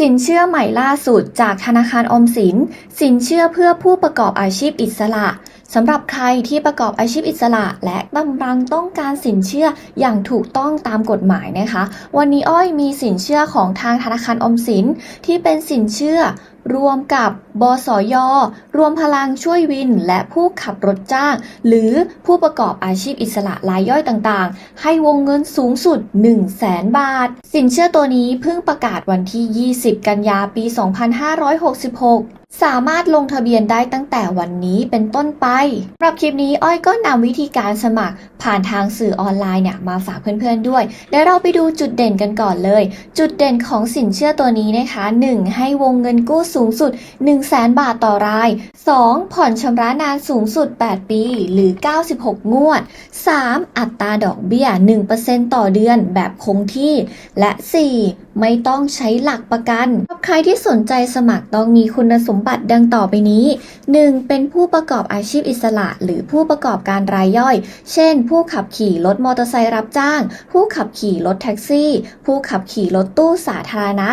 สินเชื่อใหม่ล่าสุดจากธนาคารอมสิน สินเชื่อเพื่อผู้ประกอบอาชีพอิสระสำหรับใครที่ประกอบอาชีพอิสระ และกำลังต้องการสินเชื่ออย่างถูกต้องตามกฎหมายนะคะ วันนี้อ้อยมีสินเชื่อของทางธนาคารอมสินที่เป็นสินเชื่อ รวมกับบสย รวมพลังช่วยวิน และผู้ขับรถจ้าง หรือผู้ประกอบอาชีพอิสระรายย่อยต่างๆ ให้วงเงินสูงสุด 1 0 0 0 0แบาท สินเชื่อตัวนี้เพิ่งประกาศวันที่ 20 กันยาปี 2566สามารถลงทะเบียนได้ตั้งแต่วันนี้เป็นต้นไปสำหรับคลิปนี้อ้อยก็นำวิธีการสมัครผ่านทางสื่อออนไลน์เนี่ยมาฝากเพื่อนๆด้วยเดี๋ยวเราไปดูจุดเด่นกันก่อนเลย จุดเด่นของสินเชื่อตัวนี้นะคะ 1. ให้วงเงินกู้สูงสุด 1 0 0 0 0แบาทต่อราย 2. ผ่อนชำระนานสูงสุด 8 ปีหรือ 96 งวด 3. อัตราดอกเบี้ย 1%ต่อเดือนแบบคงที่ และ 4. ไม่ต้องใช้หลักประกันใครที่สนใจสมัครต้องมีคุณสมบัติดังต่อไปนี้ 1. เป็นผู้ประกอบอาชีพอิสระ หรือผู้ประกอบการรายย่อย เช่น ผู้ขับขี่รถมอเตอร์ไซค์รับจ้าง ผู้ขับขี่รถแท็กซี่ ผู้ขับขี่รถตู้สาธารณะ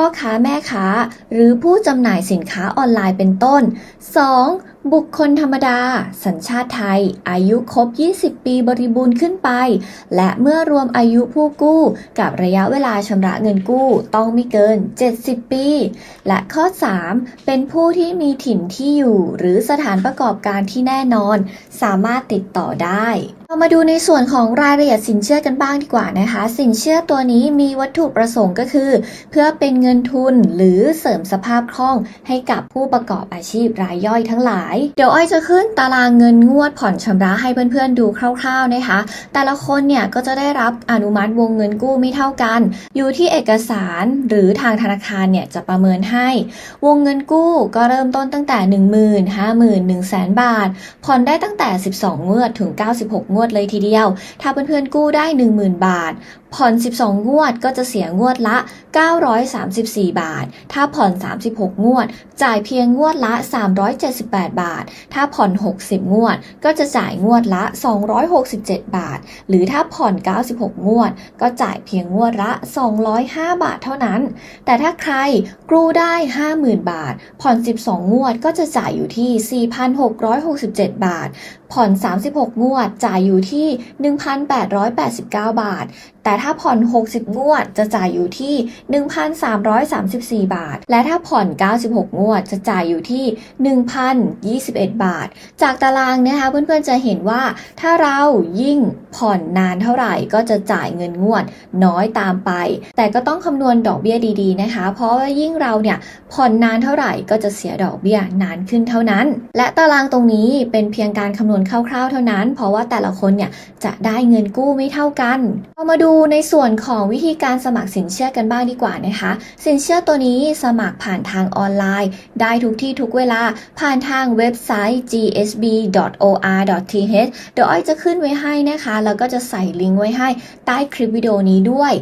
พ่อค้าแม่ค้า หรือผู้จำหน่ายสินค้าออนไลน์เป็นต้น 2. บุคคลธรรมดา สัญชาติไทย อายุครบ 20 ปีบริบูรณ์ขึ้นไป และเมื่อรวมอายุผู้กู้ กับระยะเวลาชำระเงินกู้ต้องไม่เกิน 70 ปี และข้อ 3 เป็นผู้ที่มีถิ่นที่อยู่ หรือสถานประกอบการที่แน่นอน สามารถติดต่อได้เรามาดูในส่วนของรายละเอียดสินเชื่อกันบ้างดีกว่านะคะ สินเชื่อตัวนี้มีวัตถุประสงค์ก็คือ เพื่อเป็นเงินทุนหรือเสริมสภาพคล่องให้กับผู้ประกอบอาชีพรายย่อยทั้งหลาย เดี๋ยวอ้อยจะขึ้นตารางเงินงวดผ่อนชำระให้เพื่อนๆดูคร่าวๆนะคะ แต่ละคนเนี่ยก็จะได้รับอนุมัติวงเงินกู้ไม่เท่ากัน อยู่ที่เอกสารหรือทางธนาคารเนี่ยจะประเมินให้ วงเงินกู้ก็เริ่มต้นตั้งแต่ 10,000 50,000 1 0 0 0 0 บาท ผ่อนได้ตั้งแต่ 12 งวดถึง 96งวดเลยทีเดียว ถ้าเพื่อนๆกู้ได้ 10,000 บาท ผ่อน 12 งวดก็จะเสียงวดละ 934 บาท ถ้าผ่อน 36 งวด จ่ายเพียงงวดละ 378 บาท ถ้าผ่อน 60 งวด ก็จะจ่ายงวดละ 267 บาท หรือถ้าผ่อน 96 งวด ก็จ่ายเพียงงวดละ 205 บาทเท่านั้น แต่ถ้าใครกู้ได้ 50,000 บาท ผ่อน 12 งวดก็จะจ่ายอยู่ที่ 4,667 บาท ผ่อน 36 งวดจ่ายอยู่ที่ 1,889 บาท แต่ถ้าผ่อน 60 งวดจะจ่ายอยู่ที่ 1,334 บาท และถ้าผ่อน 96 งวดจะจ่ายอยู่ที่ 1,021 บาท จากตารางนะคะเพื่อนๆจะเห็นว่าถ้าเรายิ่งผ่อนนานเท่าไหร่ก็จะจ่ายเงินงวดน้อยตามไป แต่ก็ต้องคำนวณดอกเบี้ยดีๆนะคะ เพราะว่ายิ่งเราเนี่ยผ่อนนานเท่าไหร่ก็จะเสียดอกเบี้ยนานขึ้นเท่านั้น และตารางตรงนี้เป็นเพียงการคำนวณคร่าวๆเท่านั้น เพราะว่าแต่ละคนเนี่ยจะได้เงินกู้ไม่เท่ากัน เรามาดูในส่วนของวิธีการสมัครสินเชื่อกันบ้างดีกว่านะคะ สินเชื่อตัวนี้สมัครผ่านทางออนไลน์ ได้ทุกที่ทุกเวลาผ่านทางเว็บไซต์ gsb.or.th เดี๋ยวอ้อยจะขึ้นไว้ให้นะคะ แล้วก็จะใส่ลิงก์ไว้ให้ใต้คลิปวิดีโอนี้ด้วย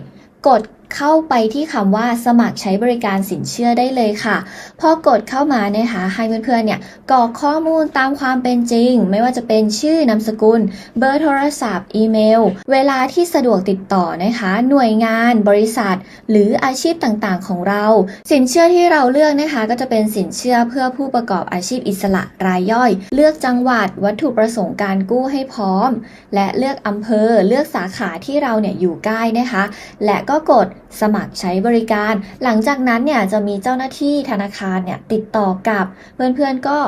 กด เข้าไปที่คำว่าสมัครใช้บริการสินเชื่อได้เลยค่ะ พอกดเข้ามานะคะให้เพื่อนๆเนี่ยกรอกข้อมูลตามความเป็นจริง ไม่ว่าจะเป็นชื่อนามสกุล เบอร์โทรศัพท์ อีเมล เวลาที่สะดวกติดต่อนะคะ หน่วยงานบริษัท หรืออาชีพต่างๆ ของเรา สินเชื่อที่เราเลือกนะคะ ก็จะเป็นสินเชื่อเพื่อผู้ประกอบอาชีพอิสระรายย่อย เลือกจังหวัดวัตถุประสงค์การกู้ให้พร้อม และเลือกอำเภอเลือกสาขาที่เราเนี่ยอยู่ใกล้นะคะ และก็กดสมัครใช้บริการ หลังจากนั้นเนี่ยจะมีเจ้าหน้าที่ธนาคารเนี่ยติดต่อกับ เพื่อนๆก็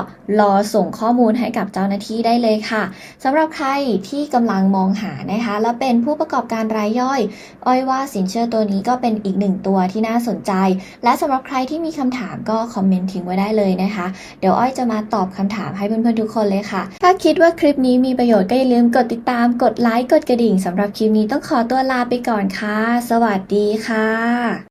รอส่งข้อมูลให้กับเจ้าหน้าที่ได้เลยค่ะสำหรับใครที่กำลังมองหานะคะ และเป็นผู้ประกอบการรายย่อย อ้อยว่าสินเชื่อตัวนี้ก็เป็นอีกหนึ่งตัวที่น่าสนใจ และสำหรับใครที่มีคำถามก็คอมเมนต์ทิ้งไว้ได้เลยนะคะ เดี๋ยวอ้อยจะมาตอบคำถามให้เพื่อนๆทุกคนเลยค่ะ ถ้าคิดว่าคลิปนี้มีประโยชน์ก็อย่าลืมกดติดตามกดไลค์กดกระดิ่งสำหรับคลิปนี้ต้องขอตัวลาไปก่อนค่ะ สวัสดีค่ะ